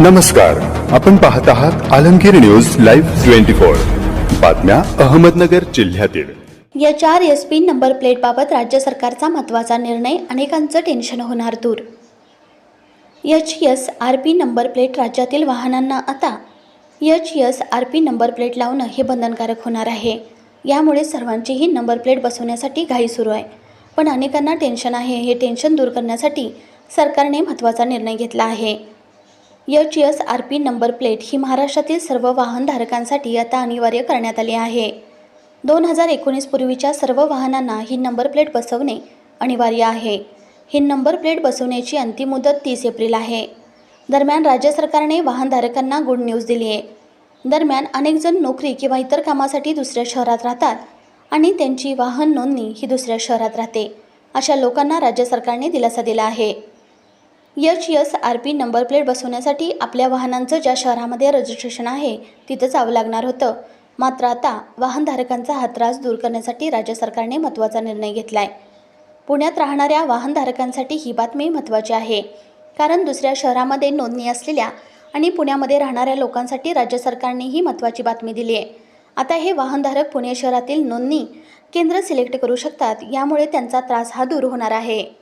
नमस्कार. आपण पाहत आहात Alamgir news live twenty four. बातम्या अहमदनगर जिल्ह्यातील. या चार एस पी नंबर प्लेटबाबत राज्य सरकारचा महत्त्वाचा निर्णय अनेकांचं टेन्शन होणार दूर. H S R P number plate राज्यातील वाहनांना आता H S R P number plate लावणं हे बंधनकारक होणार आहे. यामुळे सर्वांचीही नंबर प्लेट बसवण्यासाठी घाई सुरू आहे. पण अनेकांना टेन्शन आहे हे टेन्शन दूर करण्यासाठी सरकारने महत्त्वाचा निर्णय घेतला आहे. H S R P number plate ही महाराष्ट्रातील सर्व वाहनधारकांसाठी आता अनिवार्य करण्यात आली आहे. दोन हजार एकोणीस पूर्वीच्या सर्व वाहनांना ही नंबर प्लेट बसवणे अनिवार्य आहे. ही नंबर प्लेट बसवण्याची अंतिम मुदत तीस एप्रिल आहे. दरम्यान राज्य सरकारने वाहनधारकांना गुड न्यूज दिली आहे. दरम्यान अनेकजण नोकरी किंवा इतर कामासाठी दुसऱ्या शहरात राहतात आणि त्यांची वाहन नोंदणी ही दुसऱ्या शहरात राहते अशा लोकांना राज्य सरकारने दिलासा दिला आहे. H S R P number plate बसवण्यासाठी आपल्या वाहनांचं ज्या शहरामध्ये रजिस्ट्रेशन आहे तिथं जावं लागणार होतं. मात्र आता वाहनधारकांचा हा त्रास दूर करण्यासाठी राज्य सरकारने महत्त्वाचा निर्णय घेतला आहे पुण्यात राहणाऱ्या वाहनधारकांसाठी ही बातमी महत्त्वाची आहे. कारण दुसऱ्या शहरामध्ये नोंदणी असलेल्या आणि पुण्यामध्ये राहणाऱ्या लोकांसाठी राज्य सरकारने ही महत्त्वाची बातमी दिली आहे. आता हे वाहनधारक पुणे शहरातील नोंदणी केंद्र सिलेक्ट करू शकतात यामुळे त्यांचा त्रास हा दूर होणार आहे.